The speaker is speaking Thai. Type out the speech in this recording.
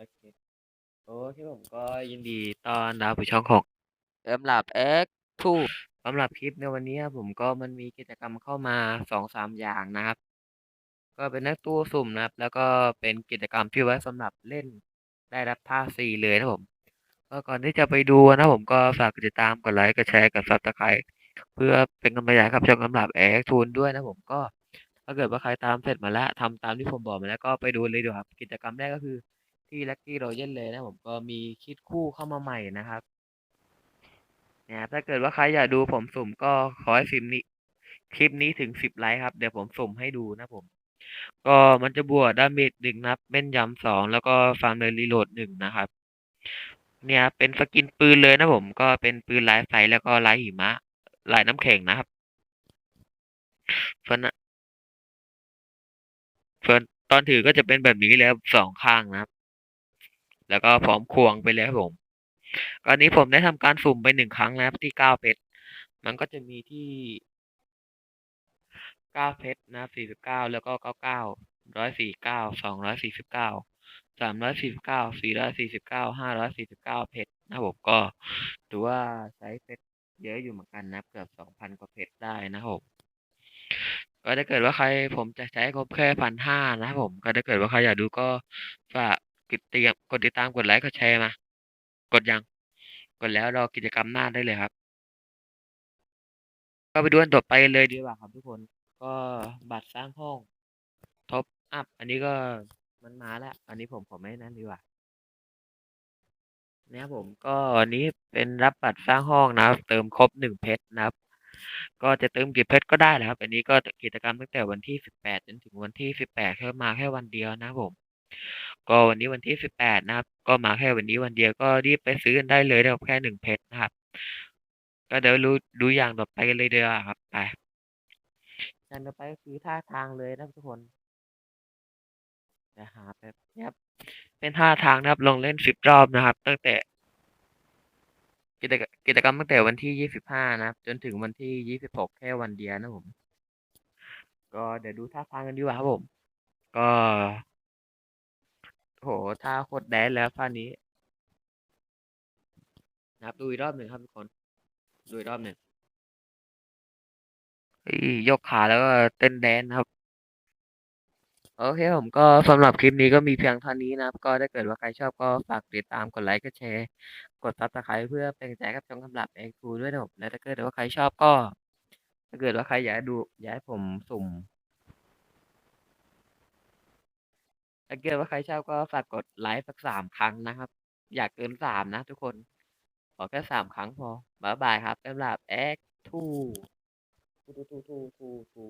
โอเคโอเคผมก็ยินดีต้อนรับสู่ช่องของสำหรับ X ทูสำหรับคลิปในวันนี้ครับผมก็มันมีกิจกรรมเข้ามาสองสามอย่างนะครับ ก็เป็นนักตู้สุ่มนะครับ แล้วก็เป็นกิจกรรมที่ไว้สำหรับเล่นได้รับท่าฟรีเลยนะผมก็ก่อนที่จะไปดูนะผมก็ฝากกดติดตามกดไลค์กดแชร์กดซับสไครต์เพื่อเป็นกำลังใจให้กับช่องสำหรับ X ทูนด้วยนะผมก็ถ้าเกิดว่าใครตามเสร็จมาแล้วทำตามที่ผมบอกมาแล้วก็ไปดูเลยดีกว่าครับ กิจกรรมแรกก็คือ ที่ Lucky Royale เลยนะผมก็มีคิดคู่เข้ามาใหม่นะครับเนี่ยถ้าเกิดว่าใครอยากดูผมสุ่มก็ขอให้ฟิล์มนี้ คลิปนี้ถึงสิบไลค์ครับ เดี๋ยวผมสุ่มให้ดูนะผม ก็มันจะบวกดาเมจหนึ่งนับแม่นยำสองแล้วก็ฟาร์มเลยรีโหลดหนึ่งนะครับ เนี่ยเป็นสกินปืนเลยนะผมก็เป็นปืนลายไฟแล้วก็ลายหิมะลายน้ำแข็งนะครับส่วนส่วนตอนถือก็จะเป็นแบบนี้แล้วสองข้างนะครับ แล้วก็พร้อมควงไปเลยครับผมตอนนี้ผมได้ทำการสุ่มไปหนึ่งครั้งนะครับที่เก้าเพชรมันก็จะมีที่เก้าเพชรนะสี่สิบเก้าแล้วก็เก้าเก้าร้อยสี่เก้าสองร้อยสี่สิบเก้าสามร้อยสี่สิบเก้าสี่ร้อยสี่สิบเก้าห้าร้อยสี่สิบเก้าเพชรนะผมก็ถือว่าใช้เพชรเยอะอยู่เหมือนกันนะเกือบสองพันกว่าเพชรได้นะผมก็ถ้าเกิดว่าใครผมจะใช้ครบแค่พันห้านะผม ก็ถ้าเกิดว่าใครอยากดูก็ฝาก กดติดตามกดติดตามกดไลค์กดแชร์มา กดยัง กดแล้วรอกิจกรรมหน้าได้เลยครับ ก็ไปดูอันต่อไปเลยดีกว่าครับทุกคน ก็บัตรสร้างห้องท็อปอัพอันนี้ก็มันมาแล้ว อันนี้ผมผมไม่นั่นดีกว่าเนี่ยผมก็อันนี้เป็นรับบัตรสร้างห้องนะครับ เติมครบหนึ่งเพชรนะครับ ก็จะเติมกี่เพชรก็ได้นะครับ อันนี้ก็กิจกรรมตั้งแต่วันที่สิบแปดจนถึงวันที่สิบแปดแค่มาแค่วันเดียวนะครับผม ก็วันนี้วันที่สิบแปดนะครับ ก็มาแค่วันนี้วันเดียวก็รีบไปซื้อกันได้เลยนะครับแค่หนึ่งเพชรนะครับ ก็เดี๋ยวรู้ดูอย่างต่อไปกันเลยเดียวาครับไปอย่างต่อไปก็คือท่าทางเลยนะครับทุกคนนะหาแบบนี้ครับเป็นท่าทางนะครับลงเล่นสิบรอบนะครับ ตั้งแต่กิจกรรมกิจกรรมตั้งแต่วันที่ยี่สิบห้านะครับ จนถึงวันที่ยี่สิบหกแค่วันเดียวนะผม ก็เดี๋ยวดูท่าทางกันดีกว่าครับผม ก็โห ท่าโคตรแดนแล้วท่านี้นะครับดูอีกรอบหนึ่งครับทุกคนดูอีกรอบหนึ่งยกขาแล้วก็เต้นแดนครับ โอเคผมก็สำหรับคลิปนี้ก็มีเพียงเท่านี้นะครับ ก็ถ้าเกิดว่าใครชอบก็ฝากติดตามกดไลค์กดแชร์ กดซับสไครต์เพื่อเป็นกำลังใจกับช่องสำหรับเอ็กซ์ทูด้วยนะผมและถ้าเกิดว่าใครชอบก็ ถ้าเกิดว่าใครอยากดูอยากให้ผมสุ่ม ถ้าเกิดว่าใครชอบก็ฝากกดไลค์สักสามครั้งนะครับ อยากเกินสามนะทุกคน ขอแค่สามครั้งพอบ๊ายบายครับสำหรับแอคทูทูทูทูทูทู